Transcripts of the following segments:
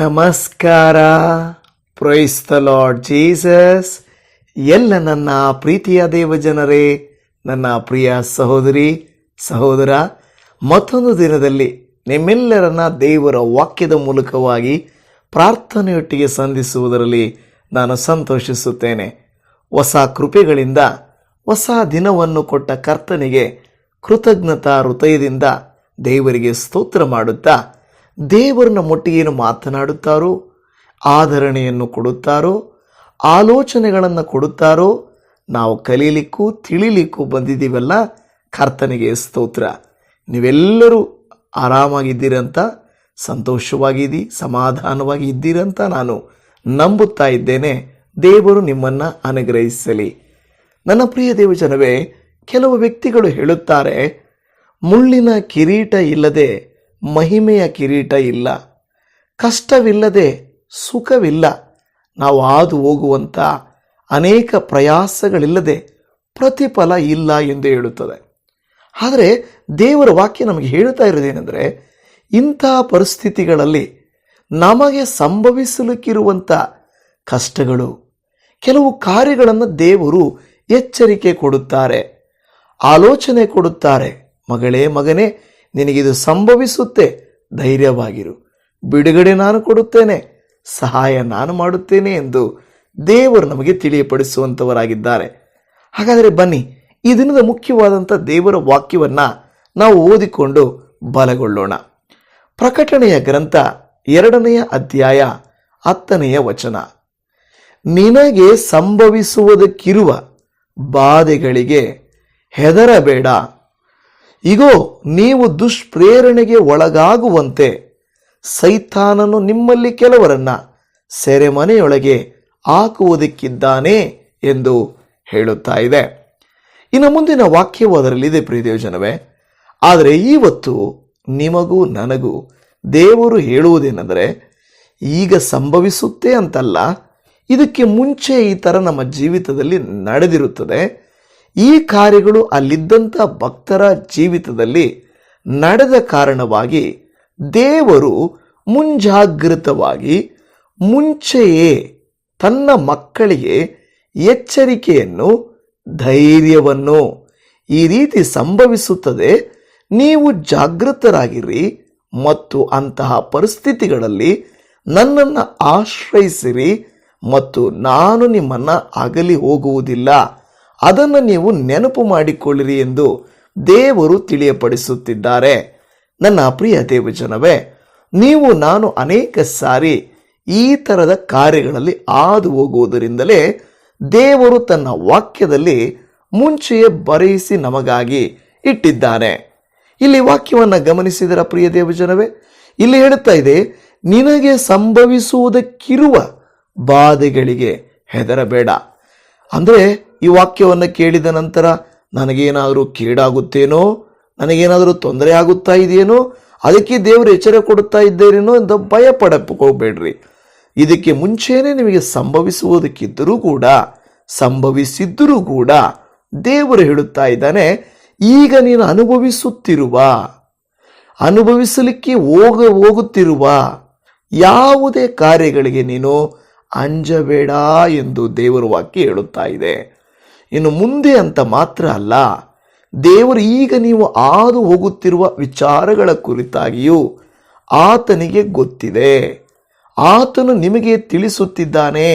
ನಮಸ್ಕಾರ. ಪ್ರೈಸ್ತ lord Jesus ಎಲ್ಲ ನನ್ನ ಪ್ರೀತಿಯ ದೇವಜನರೇ ನನ್ನ ಪ್ರಿಯ ಸಹೋದರಿ, ಸಹೋದರ, ಮತ್ತೊಂದು ದಿನದಲ್ಲಿ ನಿಮ್ಮೆಲ್ಲರನ್ನ ದೇವರ ವಾಕ್ಯದ ಮೂಲಕವಾಗಿ ಪ್ರಾರ್ಥನೆಯೊಟ್ಟಿಗೆ ಸಂಧಿಸುವುದರಲ್ಲಿ ನಾನು ಸಂತೋಷಿಸುತ್ತೇನೆ. ಹೊಸ ಕೃಪೆಗಳಿಂದ, ಹೊಸ ದಿನವನ್ನು ಕೊಟ್ಟ ಕರ್ತನಿಗೆ ಕೃತಜ್ಞತಾ ಹೃದಯದಿಂದ ದೇವರಿಗೆ ಸ್ತೋತ್ರ ಮಾಡುತ್ತಾ ದೇವರನ್ನ ಏನು ಮಾತನಾಡುತ್ತಾರೋ ಆಧರಣೆಯನ್ನು ಕೊಡುತ್ತಾರೋ, ಆಲೋಚನೆಗಳನ್ನು ಕೊಡುತ್ತಾರೋ, ನಾವು ಕಲೀಲಿಕ್ಕೂ ತಿಳಿಲಿಕ್ಕೂ ಬಂದಿದ್ದೀವಲ್ಲ? ಕರ್ತನಿಗೆ ಸ್ತೋತ್ರ. ನೀವೆಲ್ಲರೂ ಆರಾಮಾಗಿದ್ದೀರಂತ, ಸಂತೋಷವಾಗಿದ್ದೀ, ಸಮಾಧಾನವಾಗಿ ಇದ್ದೀರಂತ ನಾನು ನಂಬುತ್ತಾ ಇದ್ದೇನೆ. ದೇವರು ನಿಮ್ಮನ್ನು ಅನುಗ್ರಹಿಸಲಿ. ನನ್ನ ಪ್ರಿಯ ದೇವಜನವೇ ಕೆಲವು ವ್ಯಕ್ತಿಗಳು ಹೇಳುತ್ತಾರೆ, ಮುಳ್ಳಿನ ಕಿರೀಟ ಇಲ್ಲದೆ ಮಹಿಮೆಯ ಕಿರೀಟ ಇಲ್ಲ. ಕಷ್ಟವಿಲ್ಲದೆ ಸುಖವಿಲ್ಲ. ನಾವು ಹಾದು ಹೋಗುವಂಥ ಅನೇಕ ಪ್ರಯಾಸಗಳಿಲ್ಲದೆ ಪ್ರತಿಫಲ ಇಲ್ಲ ಎಂದು ಹೇಳುತ್ತದೆ. ಆದರೆ ದೇವರ ವಾಕ್ಯ ನಮಗೆ ಹೇಳ್ತಾ ಇರೋದೇನೆಂದರೆ ಇಂಥ ಪರಿಸ್ಥಿತಿಗಳಲ್ಲಿ ನಮಗೆ ಸಂಭವಿಸಲಿಕ್ಕಿರುವಂಥ ಕಷ್ಟಗಳು, ಕೆಲವು ಕಾರ್ಯಗಳನ್ನು ದೇವರು ಎಚ್ಚರಿಕೆ ಕೊಡುತ್ತಾರೆ, ಆಲೋಚನೆ ಕೊಡುತ್ತಾರೆ. ಮಗಳೇ ಮಗನೇ ನಿನಗಿದು ಸಂಭವಿಸುತ್ತೆ. ಧೈರ್ಯವಾಗಿರು. ಬಿಡುಗಡೆ ನಾನು ಕೊಡುತ್ತೇನೆ. ಸಹಾಯ ನಾನು ಮಾಡುತ್ತೇನೆ ಎಂದು ದೇವರು ನಮಗೆ ತಿಳಿಯಪಡಿಸುವಂಥವರಾಗಿದ್ದಾರೆ ಹಾಗಾದರೆ ಬನ್ನಿ, ಈ ದಿನದ ಮುಖ್ಯವಾದಂಥ ದೇವರ ವಾಕ್ಯವನ್ನು ನಾವು ಓದಿಕೊಂಡು ಬಲಗೊಳ್ಳೋಣ. ಪ್ರಕಟಣೆಯ ಗ್ರಂಥ ಎರಡನೆಯ ಅಧ್ಯಾಯ ಹತ್ತನೆಯ ವಚನ. ನಿನಗೆ ಸಂಭವಿಸುವುದಕ್ಕಿರುವ ಬಾಧೆಗಳಿಗೆ ಹೆದರಬೇಡ. ಇಗೋ, ನೀವು ದುಷ್ಪ್ರೇರಣೆಗೆ ಒಳಗಾಗುವಂತೆ ಸೈತಾನನು ನಿಮ್ಮಲ್ಲಿ ಕೆಲವರನ್ನ ಸೆರೆಮನೆಯೊಳಗೆ ಹಾಕುವುದಕ್ಕಿದ್ದಾನೆ ಎಂದು ಹೇಳುತ್ತಾ ಇದೆ. ಇನ್ನು ಮುಂದಿನ ವಾಕ್ಯವು ಅದರಲ್ಲಿದೆ ಪ್ರಿಯದೇವಜನವೇ ಆದರೆ ಇವತ್ತು ನಿಮಗೂ ನನಗೂ ದೇವರು ಹೇಳುವುದೇನೆಂದರೆ, ಈಗ ಸಂಭವಿಸುತ್ತೆ ಅಂತಲ್ಲ, ಇದಕ್ಕೆ ಮುಂಚೆ ಈ ಥರ ನಮ್ಮ ಜೀವಿತದಲ್ಲಿ ನಡೆದಿರುತ್ತದೆ. ಈ ಕಾರ್ಯಗಳು ಅಲ್ಲಿದ್ದಂಥ ಭಕ್ತರ ಜೀವಿತದಲ್ಲಿ ನಡೆದ ಕಾರಣವಾಗಿ ದೇವರು ಮುಂಜಾಗೃತವಾಗಿ ಮುಂಚೆಯೇ ತನ್ನ ಮಕ್ಕಳಿಗೆ ಎಚ್ಚರಿಕೆಯನ್ನು, ಧೈರ್ಯವನ್ನು ಈ ರೀತಿ ಸಂಭವಿಸುತ್ತದೆ. ನೀವು ಜಾಗೃತರಾಗಿರಿ ಮತ್ತು ಅಂತಹ ಪರಿಸ್ಥಿತಿಗಳಲ್ಲಿ ನನ್ನನ್ನು ಆಶ್ರಯಿಸಿರಿ ಮತ್ತು ನಾನು ನಿಮ್ಮನ್ನು ಅಗಲಿ ಹೋಗುವುದಿಲ್ಲ. ಅದನ್ನು ನೀವು ನೆನಪು ಮಾಡಿಕೊಳ್ಳಿರಿ ಎಂದು ದೇವರು ತಿಳಿಯಪಡಿಸುತ್ತಿದ್ದಾರೆ. ನನ್ನ ಪ್ರಿಯ ದೇವಜನವೇ, ನೀವು ನಾನು ಅನೇಕ ಸಾರಿ ಈ ಥರದ ಕಾರ್ಯಗಳಲ್ಲಿ ಹಾದು ಹೋಗುವುದರಿಂದಲೇ ದೇವರು ತನ್ನ ವಾಕ್ಯದಲ್ಲಿ ಮುಂಚೆಯೇ ಬರೆಯಿಸಿ ನಮಗಾಗಿ ಇಟ್ಟಿದ್ದಾನೆ. ಇಲ್ಲಿ ವಾಕ್ಯವನ್ನು ಗಮನಿಸಿದರ ಪ್ರಿಯ ದೇವಜನವೇ, ಇಲ್ಲಿ ಹೇಳುತ್ತಾ ಇದೆ, ನಿನಗೆ ಸಂಭವಿಸುವುದಕ್ಕಿರುವ ಬಾಧೆಗಳಿಗೆ ಹೆದರಬೇಡ. ಅಂದರೆ ಈ ವಾಕ್ಯವನ್ನು ಕೇಳಿದ ನಂತರ ನನಗೇನಾದರೂ ಕೇಡಾಗುತ್ತೇನೋ? ನನಗೇನಾದರೂ ತೊಂದರೆ ಆಗುತ್ತಾ ಇದೆಯೇನೋ? ಅದಕ್ಕೆ ದೇವರು ಎಚ್ಚರ ಕೊಡುತ್ತಾ ಇದ್ದೇರೇನೋ ಅಂತ ಭಯ ಪಡಕೋಬೇಡ್ರಿ ಇದಕ್ಕೆ ಮುಂಚೆಯೇ ನಿಮಗೆ ಸಂಭವಿಸುವುದಕ್ಕಿದ್ದರೂ ಕೂಡ, ಸಂಭವಿಸಿದ್ದರೂ ಕೂಡ ದೇವರು ಹೇಳುತ್ತಾ ಇದ್ದಾನೆ, ಈಗ ನೀನು ಅನುಭವಿಸುತ್ತಿರುವ, ಅನುಭವಿಸಲಿಕ್ಕೆ ಹೋಗ, ಹೋಗುತ್ತಿರುವ ಯಾವುದೇ ಕಾರ್ಯಗಳಿಗೆ ನೀನು ಅಂಜಬೇಡ ಎಂದು ದೇವರ ವಾಕ್ಯ ಹೇಳುತ್ತಾ ಇದೆ. ಇನ್ನು ಮುಂದೆ ಅಂತ ಮಾತ್ರ ಅಲ್ಲ, ದೇವರು ಈಗ ನೀವು ಹಾದು ಹೋಗುತ್ತಿರುವ ವಿಚಾರಗಳ ಕುರಿತಾಗಿಯೂ ಆತನಿಗೆ ಗೊತ್ತಿದೆ. ಆತನು ನಿಮಗೆ ತಿಳಿಸುತ್ತಿದ್ದಾನೆ,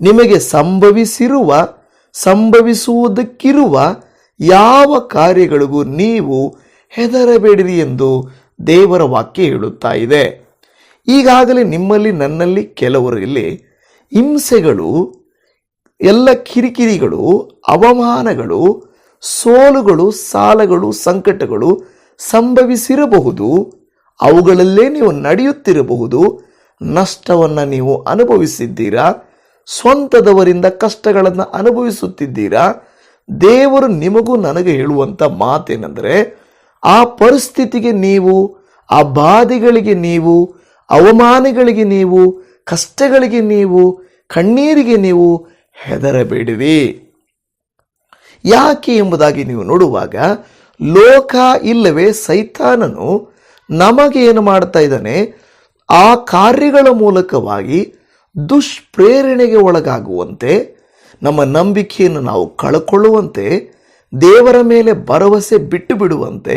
ನಿಮಗೆ ಸಂಭವಿಸಿರುವ, ಸಂಭವಿಸುವುದಕ್ಕಿರುವ ಯಾವ ಕಾರ್ಯಗಳಿಗೂ ನೀವು ಹೆದರಬೇಡಿರಿ ಎಂದು ದೇವರ ವಾಕ್ಯ ಹೇಳುತ್ತಾ ಇದೆ. ಈಗಾಗಲೇ ನಿಮ್ಮಲ್ಲಿ ನನ್ನಲ್ಲಿ ಕೆಲವರಲ್ಲಿ ಹಿಂಸೆಗಳು ಎಲ್ಲ ಕಿರಿಕಿರಿಗಳು, ಅವಮಾನಗಳು, ಸೋಲುಗಳು, ಸಾಲಗಳು, ಸಂಕಟಗಳು ಸಂಭವಿಸಿರಬಹುದು. ಅವುಗಳಲ್ಲೇ ನೀವು ನಡೆಯುತ್ತಿರಬಹುದು. ನಷ್ಟವನ್ನು ನೀವು ಅನುಭವಿಸಿದ್ದೀರಾ? ಸ್ವಂತದವರಿಂದ ಕಷ್ಟಗಳನ್ನು ಅನುಭವಿಸುತ್ತಿದ್ದೀರಾ? ದೇವರು ನಿಮಗೂ ನನಗೆ ಹೇಳುವಂಥ ಮಾತೇನೆಂದರೆ, ಆ ಪರಿಸ್ಥಿತಿಗೆ ನೀವು, ಆ ಬಾಧೆಗಳಿಗೆ ನೀವು, ಅವಮಾನಗಳಿಗೆ ನೀವು, ಕಷ್ಟಗಳಿಗೆ ನೀವು, ಕಣ್ಣೀರಿಗೆ ನೀವು ಹೆದರಬೇಡಿರಿ. ಯಾಕೆ ಎಂಬುದಾಗಿ ನೀವು ನೋಡುವಾಗ, ಲೋಕ ಇಲ್ಲವೇ ಸೈತಾನನು ನಮಗೆ ಏನು ಮಾಡ್ತಾ ಇದ್ದಾನೆ? ಆ ಕಾರ್ಯಗಳ ಮೂಲಕವಾಗಿ ದುಷ್ಪ್ರೇರಣೆಗೆ ಒಳಗಾಗುವಂತೆ, ನಮ್ಮ ನಂಬಿಕೆಯನ್ನು ನಾವು ಕಳ್ಕೊಳ್ಳುವಂತೆ, ದೇವರ ಮೇಲೆ ಭರವಸೆ ಬಿಟ್ಟು ಬಿಡುವಂತೆ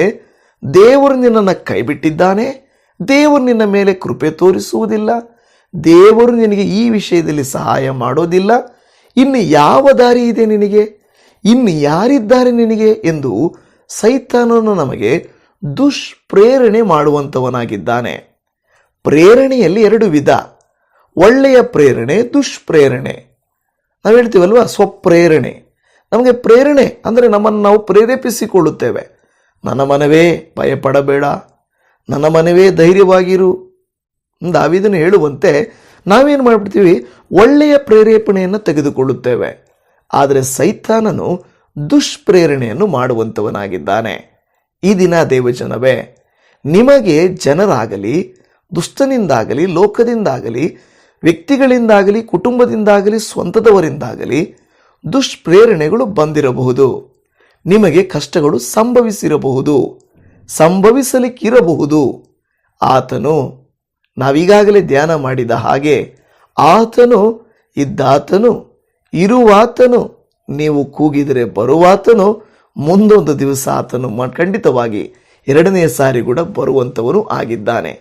ದೇವರು ನಿನ್ನನ್ನು ಕೈಬಿಟ್ಟಿದ್ದಾನೆ, ದೇವರು ನಿನ್ನ ಮೇಲೆ ಕೃಪೆ ತೋರಿಸುವುದಿಲ್ಲ, ದೇವರು ನಿನಗೆ ಈ ವಿಷಯದಲ್ಲಿ ಸಹಾಯ ಮಾಡೋದಿಲ್ಲ ಇನ್ನು ಯಾವ ದಾರಿ ಇದೆ ನಿನಗೆ? ಇನ್ನು ಯಾರಿದ್ದಾರೆ ನಿನಗೆ? ಎಂದು ಸೈತಾನನು ನಮಗೆ ದುಷ್ಪ್ರೇರಣೆ ಮಾಡುವಂಥವನಾಗಿದ್ದಾನೆ. ಪ್ರೇರಣೆಯಲ್ಲಿ ಎರಡು ವಿಧ. ಒಳ್ಳೆಯ ಪ್ರೇರಣೆ, ದುಷ್ಪ್ರೇರಣೆ. ನಾವು ಹೇಳ್ತೀವಲ್ವ? ಸ್ವಪ್ರೇರಣೆ. ನಮಗೆ ಪ್ರೇರಣೆ ಅಂದರೆ ನಮ್ಮನ್ನು ನಾವು ಪ್ರೇರೇಪಿಸಿಕೊಳ್ಳುತ್ತೇವೆ. ನನ್ನ ಮನವೇ, ಭಯಪಡಬೇಡ. ನನ್ನ ಮನವೇ ಧೈರ್ಯವಾಗಿರು. ದಾವಿದನು ಹೇಳುವಂತೆ ನಾವೇನು ಮಾಡಿಬಿಡ್ತೀವಿ? ಒಳ್ಳೆಯ ಪ್ರೇರೇಪಣೆಯನ್ನು ತೆಗೆದುಕೊಳ್ಳುತ್ತೇವೆ. ಆದರೆ ಸೈತಾನನು ದುಷ್ಪ್ರೇರಣೆಯನ್ನು ಮಾಡುವಂಥವನಾಗಿದ್ದಾನೆ. ಈ ದಿನ ದೇವಜನವೇ, ನಿಮಗೆ ಜನರಾಗಲಿ, ದುಷ್ಟನಿಂದಾಗಲಿ, ಲೋಕದಿಂದಾಗಲಿ, ವ್ಯಕ್ತಿಗಳಿಂದಾಗಲಿ, ಕುಟುಂಬದಿಂದಾಗಲಿ, ಸ್ವಂತದವರಿಂದಾಗಲಿ ದುಷ್ಪ್ರೇರಣೆಗಳು ಬಂದಿರಬಹುದು. ನಿಮಗೆ ಕಷ್ಟಗಳು ಸಂಭವಿಸಿರಬಹುದು, ಸಂಭವಿಸಲಿಕ್ಕಿರಬಹುದು. ಆತನು ನಾವೀಗಾಗಲೇ ಧ್ಯಾನ ಮಾಡಿದ ಹಾಗೆ ಆತನು ಇದ್ದಾತನು, ಇರುವಾತನು, ನೀವು ಕೂಗಿದರೆ ಬರುವಾತನು, ಮುಂದೊಂದು ದಿವಸ ಆತನು ಖಂಡಿತವಾಗಿ ಎರಡನೆಯ ಸಾರಿ ಕೂಡ ಬರುವಂಥವನು ಆಗಿದ್ದಾನೆ.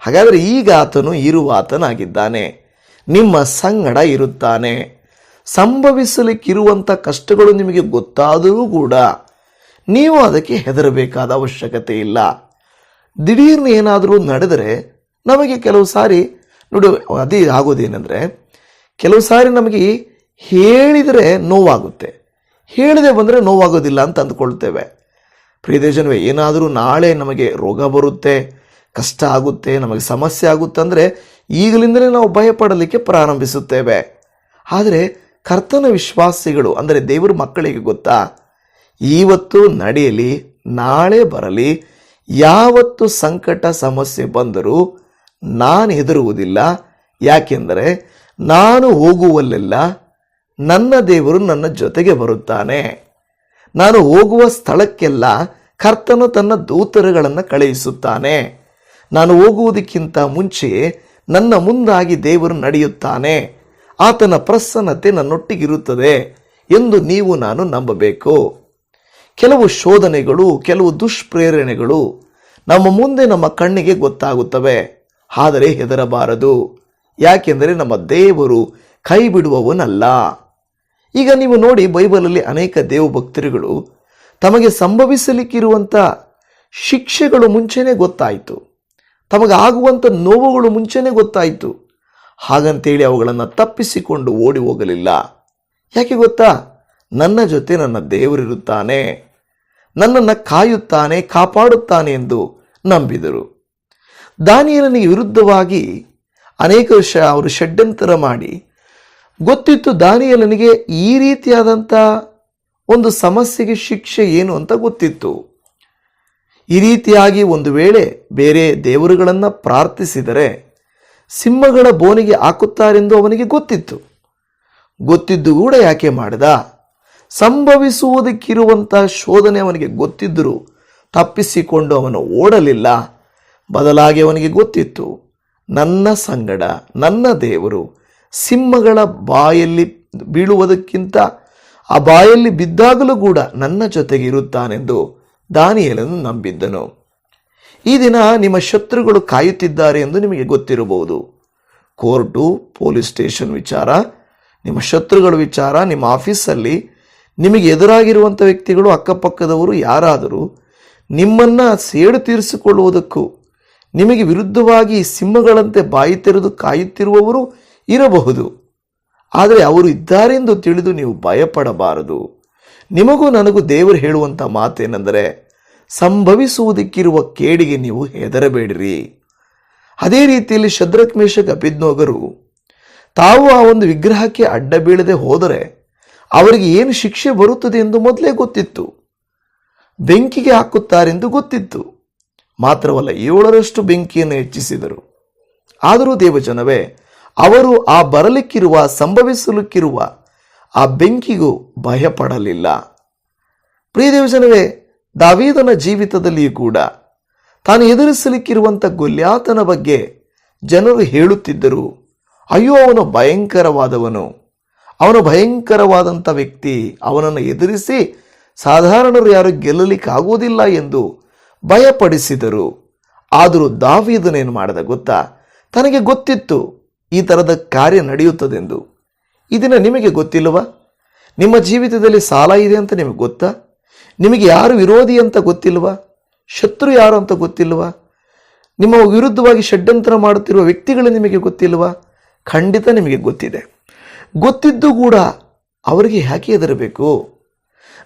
ಹಾಗಾದರೆ ಈಗ ಆತನು ಇರುವಾತನಾಗಿದ್ದಾನೆ. ನಿಮ್ಮ ಸಂಗಡ ಇರುತ್ತಾನೆ. ಸಂಭವಿಸಲಿಕ್ಕಿರುವಂಥ ಕಷ್ಟಗಳು ನಿಮಗೆ ಗೊತ್ತಾದರೂ ಕೂಡ ನೀವು ಅದಕ್ಕೆ ಹೆದರಬೇಕಾದ ಅವಶ್ಯಕತೆ ಇಲ್ಲ. ದಿಢೀರ್ನ ಏನಾದರೂ ನಡೆದರೆ ನಮಗೆ ಕೆಲವು ಸಾರಿ ನೋಡಿ, ಅದೇ ಆಗೋದೇನೆಂದರೆ, ಕೆಲವು ಸಾರಿ ನಮಗೆ ಹೇಳಿದರೆ ನೋವಾಗುತ್ತೆ. ಹೇಳಿದೆ ಬಂದರೆ ನೋವಾಗೋದಿಲ್ಲ ಅಂತ ಅಂದ್ಕೊಳ್ತೇವೆ. ಪ್ರಿಯದೇಶನವೇ ಏನಾದರೂ ನಾಳೆ ನಮಗೆ ರೋಗ ಬರುತ್ತೆ, ಕಷ್ಟ ಆಗುತ್ತೆ, ನಮಗೆ ಸಮಸ್ಯೆ ಆಗುತ್ತೆ ಅಂದರೆ ಈಗಲಿಂದಲೇ ನಾವು ಭಯಪಡಲಿಕ್ಕೆ ಪ್ರಾರಂಭಿಸುತ್ತೇವೆ. ಆದರೆ ಕರ್ತನ ವಿಶ್ವಾಸಿಗಳು, ಅಂದರೆ ದೇವರ ಮಕ್ಕಳಿಗೆ ಗೊತ್ತಾ? ಇವತ್ತು ನಡೆಯಲಿ, ನಾಳೆ ಬರಲಿ, ಯಾವತ್ತು ಸಂಕಟ ಸಮಸ್ಯೆ ಬಂದರೂ ನಾನು ಹೆದರುವುದಿಲ್ಲ. ಯಾಕೆಂದರೆ ನಾನು ಹೋಗುವಲ್ಲೆಲ್ಲ ನನ್ನ ದೇವರು ನನ್ನ ಜೊತೆಗೆ ಬರುತ್ತಾನೆ. ನಾನು ಹೋಗುವ ಸ್ಥಳಕ್ಕೆಲ್ಲ ಕರ್ತನು ತನ್ನ ದೂತರುಗಳನ್ನು ಕಳುಹಿಸುತ್ತಾನೆ. ನಾನು ಹೋಗುವುದಕ್ಕಿಂತ ಮುಂಚೆ ನನ್ನ ಮುಂದಾಗಿ ದೇವರು ನಡೆಯುತ್ತಾನೆ. ಆತನ ಪ್ರಸನ್ನತೆ ನನ್ನೊಟ್ಟಿಗಿರುತ್ತದೆ ಎಂದು ನೀವು ನಾನು ನಂಬಬೇಕು. ಕೆಲವು ಶೋಧನೆಗಳು, ಕೆಲವು ದುಷ್ಪ್ರೇರಣೆಗಳು ನಮ್ಮ ಮುಂದೆ ನಮ್ಮ ಕಣ್ಣಿಗೆ ಗೊತ್ತಾಗುತ್ತವೆ. ಆದರೆ ಹೆದರಬಾರದು. ಯಾಕೆಂದರೆ ನಮ್ಮ ದೇವರು ಕೈ ಬಿಡುವವನಲ್ಲ ಈಗ ನೀವು ನೋಡಿ ಬೈಬಲಲ್ಲಿ ಅನೇಕ ದೇವಭಕ್ತರುಗಳು ತಮಗೆ ಸಂಭವಿಸಲಿಕ್ಕಿರುವಂಥ ಶಿಕ್ಷೆಗಳು ಮುಂಚೆನೇ ಗೊತ್ತಾಯಿತು. ತಮಗಾಗುವಂಥ ನೋವುಗಳು ಮುಂಚೆನೇ ಗೊತ್ತಾಯಿತು. ಹಾಗಂತೇಳಿ ಅವುಗಳನ್ನು ತಪ್ಪಿಸಿಕೊಂಡು ಓಡಿ ಹೋಗಲಿಲ್ಲ. ಯಾಕೆ ಗೊತ್ತಾ? ನನ್ನ ಜೊತೆ ನನ್ನ ದೇವರಿರುತ್ತಾನೆ. ನನ್ನನ್ನು ಕಾಯುತ್ತಾನೆ, ಕಾಪಾಡುತ್ತಾನೆ ಎಂದು ನಂಬಿದರು. ದಾನಿಯಲನಿಗೆ ವಿರುದ್ಧವಾಗಿ ಅನೇಕ ವರ್ಷ ಅವರು ಷಡ್ಯಂತರ ಮಾಡಿ. ಗೊತ್ತಿತ್ತು ದಾನಿಯಲನಿಗೆ ಈ ರೀತಿಯಾದಂಥ ಒಂದು ಸಮಸ್ಯೆಗೆ ಶಿಕ್ಷೆ ಏನು ಅಂತ ಗೊತ್ತಿತ್ತು. ಈ ರೀತಿಯಾಗಿ ಒಂದು ವೇಳೆ ಬೇರೆ ದೇವರುಗಳನ್ನು ಪ್ರಾರ್ಥಿಸಿದರೆ ಸಿಂಹಗಳ ಬೋನಿಗೆ ಹಾಕುತ್ತಾರೆಂದು ಅವನಿಗೆ ಗೊತ್ತಿತ್ತು. ಗೊತ್ತಿದ್ದು ಕೂಡ ಯಾಕೆ ಮಾಡಿದ? ಸಂಭವಿಸುವುದಕ್ಕಿರುವಂಥ ಶೋಧನೆ ಅವನಿಗೆ ಗೊತ್ತಿದ್ದರೂ ತಪ್ಪಿಸಿಕೊಂಡು ಅವನು ಓಡಲಿಲ್ಲ. ಬದಲಾಗಿ ಅವನಿಗೆ ಗೊತ್ತಿತ್ತು, ನನ್ನ ಸಂಗಡ, ನನ್ನ ದೇವರು ಸಿಂಹಗಳ ಬಾಯಲ್ಲಿ ಬೀಳುವುದಕ್ಕಿಂತ ಆ ಬಾಯಲ್ಲಿ ಬಿದ್ದಾಗಲೂ ಕೂಡ ನನ್ನ ಜೊತೆಗೆ ಇರುತ್ತಾನೆಂದು ದಾನಿಯಲನ್ನು ನಂಬಿದ್ದನು. ಈ ದಿನ ನಿಮ್ಮ ಶತ್ರುಗಳು ಕಾಯುತ್ತಿದ್ದಾರೆ ಎಂದು ನಿಮಗೆ ಗೊತ್ತಿರಬಹುದು. ಕೋರ್ಟು, ಪೊಲೀಸ್ ಸ್ಟೇಷನ್ ವಿಚಾರ, ನಿಮ್ಮ ಶತ್ರುಗಳ ವಿಚಾರ, ನಿಮ್ಮ ಆಫೀಸಲ್ಲಿ ನಿಮಗೆ ಎದುರಾಗಿರುವಂಥ ವ್ಯಕ್ತಿಗಳು ಅಕ್ಕಪಕ್ಕದವರು ಯಾರಾದರೂ ನಿಮ್ಮನ್ನು ಸೇಡು ತೀರಿಸಿಕೊಳ್ಳುವುದಕ್ಕೂ ನಿಮಗೆ ವಿರುದ್ಧವಾಗಿ ಸಿಂಹಗಳಂತೆ ಬಾಯಿ ತೆರೆದು ಕಾಯುತ್ತಿರುವವರು ಇರಬಹುದು. ಆದರೆ ಅವರು ಇದ್ದಾರೆಂದು ತಿಳಿದು ನೀವು ಭಯಪಡಬಾರದು. ನಿಮಗೂ ನನಗೂ ದೇವರು ಹೇಳುವಂಥ ಮಾತೇನೆಂದರೆ, ಸಂಭವಿಸುವುದಕ್ಕಿರುವ ಕೇಡಿಗೆ ನೀವು ಹೆದರಬೇಡಿರಿ. ಅದೇ ರೀತಿಯಲ್ಲಿ ಶದ್ರಕ್ ಮೇಷಕ್ ತಾವು ಆ ಒಂದು ವಿಗ್ರಹಕ್ಕೆ ಅಡ್ಡ ಬೀಳದೆ ಹೋದರೆ ಅವರಿಗೆ ಏನು ಶಿಕ್ಷೆ ಬರುತ್ತದೆ ಎಂದು ಮೊದಲೇ ಗೊತ್ತಿತ್ತು. ಬೆಂಕಿಗೆ ಹಾಕುತ್ತಾರೆಂದು ಗೊತ್ತಿತ್ತು. ಮಾತ್ರವಲ್ಲ, ಏಳರಷ್ಟು ಬೆಂಕಿಯನ್ನು ಹೆಚ್ಚಿಸಿದರು. ಆದರೂ ದೇವಜನವೇ, ಅವರು ಆ ಬರಲಿಕ್ಕಿರುವ, ಸಂಭವಿಸಲಿಕ್ಕಿರುವ ಆ ಬೆಂಕಿಗೂ ಭಯಪಡಲಿಲ್ಲ. ಪ್ರಿಯ ದೇವಜನವೇ, ದಾವೀದನ ಜೀವಿತದಲ್ಲಿಯೂ ಕೂಡ ತಾನು ಎದುರಿಸಲಿಕ್ಕಿರುವಂಥ ಗೊಲ್ಯಾತನ ಬಗ್ಗೆ ಜನರು ಹೇಳುತ್ತಿದ್ದರು. ಅಯ್ಯೋ, ಅವನು ಭಯಂಕರವಾದವನು. ಅವನು ಭಯಂಕರವಾದಂಥ ವ್ಯಕ್ತಿ. ಅವನನ್ನು ಎದುರಿಸಿ ಸಾಧಾರಣರು ಯಾರು ಗೆಲ್ಲಲಿಕ್ಕಾಗುವುದಿಲ್ಲ ಎಂದು ಭಯಪಡಿಸಿದರು. ಆದರೂ ದಾವಿದನೇನು ಮಾಡಿದ ಗೊತ್ತಾ? ತನಗೆ ಗೊತ್ತಿತ್ತು, ಈ ಥರದ ಕಾರ್ಯ ನಡೆಯುತ್ತದೆಂದು. ಇದನ್ನ ನಿಮಗೆ ಗೊತ್ತಿಲ್ಲವ? ನಿಮ್ಮ ಜೀವಿತದಲ್ಲಿ ಸಾಲ ಇದೆ ಅಂತ ನಿಮಗೆ ಗೊತ್ತಾ? ನಿಮಗೆ ಯಾರು ವಿರೋಧಿ ಅಂತ ಗೊತ್ತಿಲ್ವಾ ಶತ್ರು ಯಾರು ಅಂತ ಗೊತ್ತಿಲ್ವಾ ನಿಮ್ಮ ವಿರುದ್ಧವಾಗಿ ಷಡ್ಯಂತರ ಮಾಡುತ್ತಿರುವ ವ್ಯಕ್ತಿಗಳು ನಿಮಗೆ ಗೊತ್ತಿಲ್ವಾ ಖಂಡಿತ ನಿಮಗೆ ಗೊತ್ತಿದೆ. ಗೊತ್ತಿದ್ದು ಕೂಡ ಅವರಿಗೆ ಯಾಕೆ ಹೆದರಬೇಕು?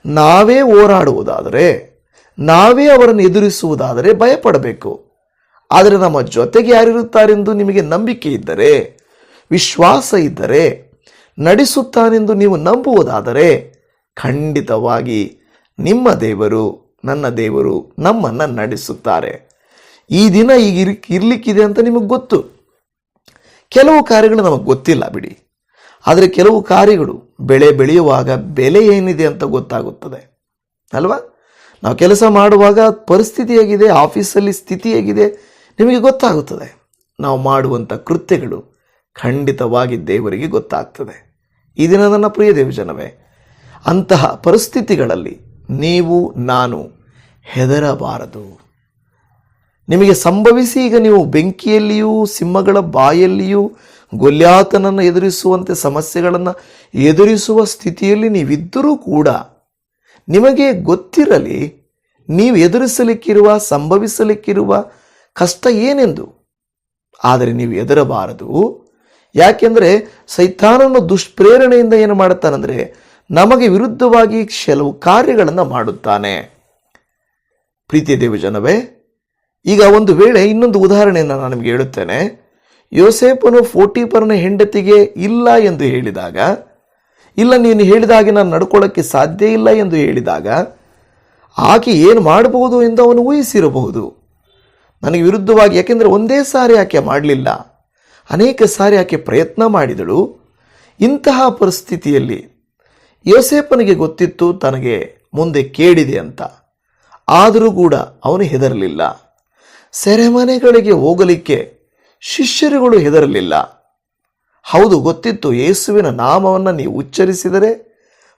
ನಾವೇ ಹೋರಾಡುವುದಾದರೆ ನಾವೇ ಅವರನ್ನು ಎದುರಿಸುವುದಾದರೆ ಭಯಪಡಬೇಕು. ಆದರೆ ನಮ್ಮ ಜೊತೆಗೆ ಯಾರಿರುತ್ತಾರೆಂದು ನಿಮಗೆ ನಂಬಿಕೆ ಇದ್ದರೆ, ವಿಶ್ವಾಸ ಇದ್ದರೆ, ನಡೆಸುತ್ತಾನೆಂದು ನೀವು ನಂಬುವುದಾದರೆ, ಖಂಡಿತವಾಗಿ ನಿಮ್ಮ ದೇವರು, ನನ್ನ ದೇವರು ನಮ್ಮನ್ನು ನಡೆಸುತ್ತಾರೆ. ಈ ದಿನ ಈಗ ಇರ್, ಇರ್ಲಿಕ್ಕಿದೆ ಅಂತ ನಿಮಗೆ ಗೊತ್ತು. ಕೆಲವು ಕಾರ್ಯಗಳು ನಮಗೆ ಗೊತ್ತಿಲ್ಲ ಬಿಡಿ. ಆದರೆ ಕೆಲವು ಕಾರ್ಯಗಳು ಬೆಳೆ ಬೆಳೆಯುವಾಗ ಬೆಲೆ ಏನಿದೆ ಅಂತ ಗೊತ್ತಾಗುತ್ತದೆ. ಅಲ್ವಾ? ನಾವು ಕೆಲಸ ಮಾಡುವಾಗ ಪರಿಸ್ಥಿತಿ ಹೇಗಿದೆ, ಆಫೀಸಲ್ಲಿ ಸ್ಥಿತಿ ಹೇಗಿದೆ, ನಿಮಗೆ ಗೊತ್ತಾಗುತ್ತದೆ. ನಾವು ಮಾಡುವಂಥ ಕೃತ್ಯಗಳು ಖಂಡಿತವಾಗಿ ದೇವರಿಗೆ ಗೊತ್ತಾಗ್ತದೆ. ಈ ದಿನ ನನ್ನ ಪ್ರಿಯ ದೇವಜನವೇ, ಅಂತಹ ಪರಿಸ್ಥಿತಿಗಳಲ್ಲಿ ನೀವು, ನಾನು ಹೆದರಬಾರದು. ನಿಮಗೆ ಸಂಭವಿಸಿ ಈಗ ನೀವು ಬೆಂಕಿಯಲ್ಲಿಯೂ, ಸಿಂಹಗಳ ಬಾಯಲ್ಲಿಯೂ ಗೊಲ್ಯಾತನನ್ನು ಎದುರಿಸುವಂತೆ ಸಮಸ್ಯೆಗಳನ್ನು ಎದುರಿಸುವ ಸ್ಥಿತಿಯಲ್ಲಿ ನೀವಿದ್ದರೂ ಕೂಡ ನಿಮಗೆ ಗೊತ್ತಿರಲಿ, ನೀವು ಎದುರಿಸಲಿಕ್ಕಿರುವ, ಸಂಭವಿಸಲಿಕ್ಕಿರುವ ಕಷ್ಟ ಏನೆಂದು. ಆದರೆ ನೀವು ಎದುರಬಾರದು. ಯಾಕೆಂದರೆ ಸೈತಾನನು ದುಷ್ಪ್ರೇರಣೆಯಿಂದ ಏನು ಮಾಡುತ್ತಾನಂದರೆ ನಮಗೆ ವಿರುದ್ಧವಾಗಿ ಕೆಲವು ಕಾರ್ಯಗಳನ್ನು ಮಾಡುತ್ತಾನೆ. ಪ್ರೀತಿಯ ದೇವಜನವೇ, ಈಗ ಒಂದು ವೇಳೆ ಇನ್ನೊಂದು ಉದಾಹರಣೆಯನ್ನು ನಾನು ನಿಮಗೆ ಹೇಳುತ್ತೇನೆ. ಯೋಸೇಪನು ಫೋಟಿಪರನ ಹೆಂಡತಿಗೆ ಇಲ್ಲ ಎಂದು ಹೇಳಿದಾಗ ಇಲ್ಲ, ನೀನು ಹೇಳಿದ ಹಾಗೆ ನಾನು ನಡ್ಕೊಳ್ಳೋಕ್ಕೆ ಸಾಧ್ಯ ಇಲ್ಲ ಎಂದು ಹೇಳಿದಾಗ, ಆಕೆ ಏನು ಮಾಡಬಹುದು ಎಂದು ಅವನು ಊಹಿಸಿರಬಹುದು. ನನಗೆ ವಿರುದ್ಧವಾಗಿ, ಯಾಕೆಂದರೆ ಒಂದೇ ಸಾರಿ ಆಕೆ ಮಾಡಲಿಲ್ಲ. ಅನೇಕ ಸಾರಿ ಆಕೆ ಪ್ರಯತ್ನ ಮಾಡಿದಳು. ಇಂತಹ ಪರಿಸ್ಥಿತಿಯಲ್ಲಿ ಯೋಸೇಪನಿಗೆ ಗೊತ್ತಿತ್ತು, ತನಗೆ ಮುಂದೆ ಕೇಳಿದೆ ಅಂತ. ಆದರೂ ಕೂಡ ಅವನು ಹೆದರಲಿಲ್ಲ. ಸೆರೆಮನೆಗಳಿಗೆ ಹೋಗಲಿಕ್ಕೆ ಶಿಷ್ಯರುಗಳು ಹೆದರಲಿಲ್ಲ. ಹೌದು, ಗೊತ್ತಿತ್ತು. ಯೇಸುವಿನ ನಾಮವನ್ನು ನೀವು ಉಚ್ಚರಿಸಿದರೆ,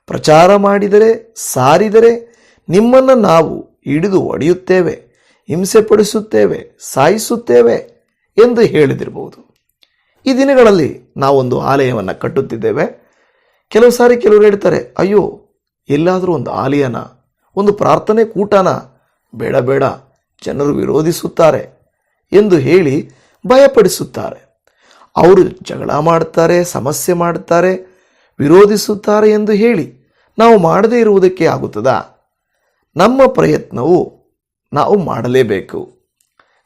ಪ್ರಚಾರ ಮಾಡಿದರೆ, ಸಾರಿದರೆ, ನಿಮ್ಮನ್ನು ನಾವು ಹಿಡಿದು ಒಡೆಯುತ್ತೇವೆ, ಹಿಂಸೆಪಡಿಸುತ್ತೇವೆ, ಸಾಯಿಸುತ್ತೇವೆ ಎಂದು ಹೇಳಿದಿರಬಹುದು. ಈ ದಿನಗಳಲ್ಲಿ ನಾವೊಂದು ಆಲಯವನ್ನು ಕಟ್ಟುತ್ತಿದ್ದೇವೆ. ಕೆಲವು ಸಾರಿ ಕೆಲವರು ಹೇಳ್ತಾರೆ, ಅಯ್ಯೋ, ಎಲ್ಲಾದರೂ ಒಂದು ಆಲಯನ, ಒಂದು ಪ್ರಾರ್ಥನೆ ಕೂಟನ ಬೇಡ ಬೇಡ, ಜನರು ವಿರೋಧಿಸುತ್ತಾರೆ ಎಂದು ಹೇಳಿ ಭಯಪಡಿಸುತ್ತಾರೆ. ಅವರು ಜಗಳ ಮಾಡ್ತಾರೆ, ಸಮಸ್ಯೆ ಮಾಡುತ್ತಾರೆ ವಿರೋಧಿಸುತ್ತಾರೆ ಎಂದು ಹೇಳಿ ನಾವು ಮಾಡದೇ ಇರುವುದಕ್ಕೆ ಆಗುತ್ತದಾ? ನಮ್ಮ ಪ್ರಯತ್ನವು ನಾವು ಮಾಡಲೇಬೇಕು.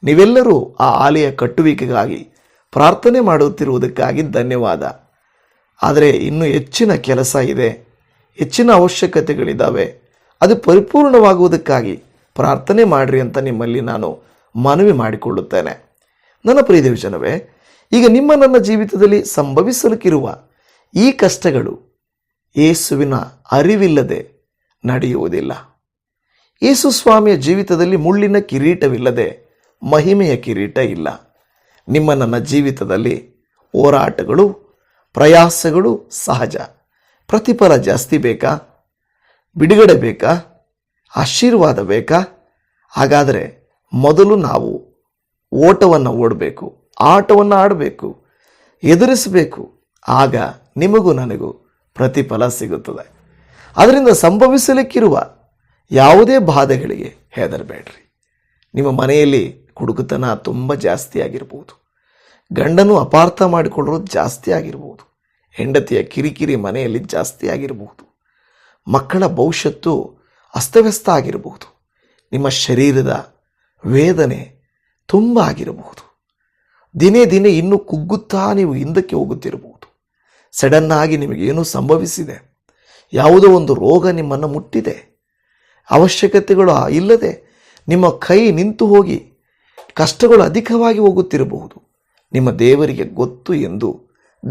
ನೀವೆಲ್ಲರೂ ಆ ಆಲಯ ಕಟ್ಟುವಿಕೆಗಾಗಿ ಪ್ರಾರ್ಥನೆ ಮಾಡುತ್ತಿರುವುದಕ್ಕಾಗಿ ಧನ್ಯವಾದ. ಆದರೆ ಇನ್ನೂ ಹೆಚ್ಚಿನ ಕೆಲಸ ಇದೆ. ಹೆಚ್ಚಿನ ಅವಶ್ಯಕತೆಗಳಿದ್ದಾವೆ. ಅದು ಪರಿಪೂರ್ಣವಾಗುವುದಕ್ಕಾಗಿ ಪ್ರಾರ್ಥನೆ ಮಾಡಿರಿ ಅಂತ ನಿಮ್ಮಲ್ಲಿ ನಾನು ಮನವಿ ಮಾಡಿಕೊಳ್ಳುತ್ತೇನೆ. ನನ್ನ ಪ್ರೀತಿ ದೇವಜನವೇ ಈಗ ನಿಮ್ಮ ನನ್ನ ಜೀವಿತದಲ್ಲಿ ಸಂಭವಿಸಲಿಕ್ಕಿರುವ ಈ ಕಷ್ಟಗಳು ಯೇಸುವಿನ ಅರಿವಿಲ್ಲದೆ ನಡೆಯುವುದಿಲ್ಲ. ಯೇಸು ಸ್ವಾಮಿಯ ಜೀವಿತದಲ್ಲಿ ಮುಳ್ಳಿನ ಕಿರೀಟವಿಲ್ಲದೆ ಮಹಿಮೆಯ ಕಿರೀಟ ಇಲ್ಲ. ನಿಮ್ಮ ನನ್ನ ಜೀವಿತದಲ್ಲಿ ಹೋರಾಟಗಳು, ಪ್ರಯಾಸಗಳು ಸಹಜ. ಪ್ರತಿಫಲ ಜಾಸ್ತಿ ಬೇಕಾ? ಬಿಡುಗಡೆ ಬೇಕಾ? ಆಶೀರ್ವಾದ ಬೇಕಾ? ಹಾಗಾದರೆ ಮೊದಲು ನಾವು ಓಟವನ್ನು ಓಡಬೇಕು. ಆಟವನ್ನು ಆಡಬೇಕು, ಎದುರಿಸಬೇಕು, ಆಗ ನಿಮಗೂ ನನಗೂ ಪ್ರತಿಫಲ ಸಿಗುತ್ತದೆ. ಅದರಿಂದ ಸಂಭವಿಸಲಿಕ್ಕಿರುವ ಯಾವುದೇ ಬಾಧೆಗಳಿಗೆ ಹೆದರಬೇಡ್ರಿ. ನಿಮ್ಮ ಮನೆಯಲ್ಲಿ ಕುಡುಕುತನ ತುಂಬ ಜಾಸ್ತಿ ಆಗಿರ್ಬೋದು. ಗಂಡನು ಅಪಾರ್ಥ ಮಾಡಿಕೊಳ್ಳೋದು ಜಾಸ್ತಿ ಆಗಿರ್ಬೋದು. ಹೆಂಡತಿಯ ಕಿರಿಕಿರಿ ಮನೆಯಲ್ಲಿ ಜಾಸ್ತಿ ಆಗಿರಬಹುದು ಮಕ್ಕಳ ಭವಿಷ್ಯತ್ತು ಅಸ್ತವ್ಯಸ್ತ ಆಗಿರಬಹುದು ನಿಮ್ಮ ಶರೀರದ ವೇದನೆ ತುಂಬ ಆಗಿರಬಹುದು ದಿನೇ ದಿನೇ ಇನ್ನೂ ಕುಗ್ಗುತ್ತಾ ನೀವು ಹಿಂದಕ್ಕೆ ಹೋಗುತ್ತಿರಬಹುದು. ಸಡನ್ ಆಗಿ ನಿಮಗೇನೋ ಸಂಭವಿಸಿದೆ. ಯಾವುದೋ ಒಂದು ರೋಗ ನಿಮ್ಮನ್ನು ಮುಟ್ಟಿದೆ. ಅವಶ್ಯಕತೆಗಳು ಇಲ್ಲದೆ ನಿಮ್ಮ ಕೈ ನಿಂತು ಹೋಗಿ ಕಷ್ಟಗಳು ಅಧಿಕವಾಗಿ ಹೋಗುತ್ತಿರಬಹುದು. ನಿಮ್ಮ ದೇವರಿಗೆ ಗೊತ್ತು ಎಂದು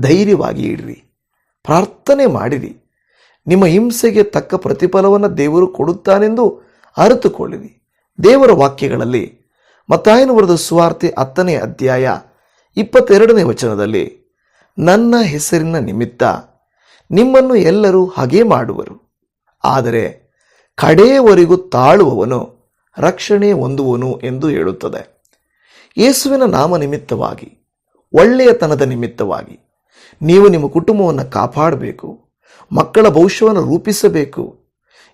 ಧೈರ್ಯವಾಗಿ ಇಡ್ರಿ. ಪ್ರಾರ್ಥನೆ ಮಾಡಿರಿ. ನಿಮ್ಮ ಹಿಂಸೆಗೆ ತಕ್ಕ ಪ್ರತಿಫಲವನ್ನು ದೇವರು ಕೊಡುತ್ತಾನೆಂದು ಅರಿತುಕೊಳ್ಳಿರಿ. ದೇವರ ವಾಕ್ಯಗಳಲ್ಲಿ ಮತ್ತಾಯನ ವರದ ಸುವಾರ್ತೆ ಹತ್ತನೇ ಅಧ್ಯಾಯ ಇಪ್ಪತ್ತೆರಡನೇ ವಚನದಲ್ಲಿ, ನನ್ನ ಹೆಸರಿನ ನಿಮಿತ್ತ ನಿಮ್ಮನ್ನು ಎಲ್ಲರೂ ಹಾಗೆ ಮಾಡುವರು. ಆದರೆ ಕಡೆಯವರೆಗೂ ತಾಳುವವನು, ರಕ್ಷಣೆ ಹೊಂದುವನು ಎಂದು ಹೇಳುತ್ತದೆ. ಯೇಸುವಿನ ನಾಮ ನಿಮಿತ್ತವಾಗಿ, ಒಳ್ಳೆಯತನದ ನಿಮಿತ್ತವಾಗಿ ನೀವು ನಿಮ್ಮ ಕುಟುಂಬವನ್ನು ಕಾಪಾಡಬೇಕು, ಮಕ್ಕಳ ಭವಿಷ್ಯವನ್ನು ರೂಪಿಸಬೇಕು,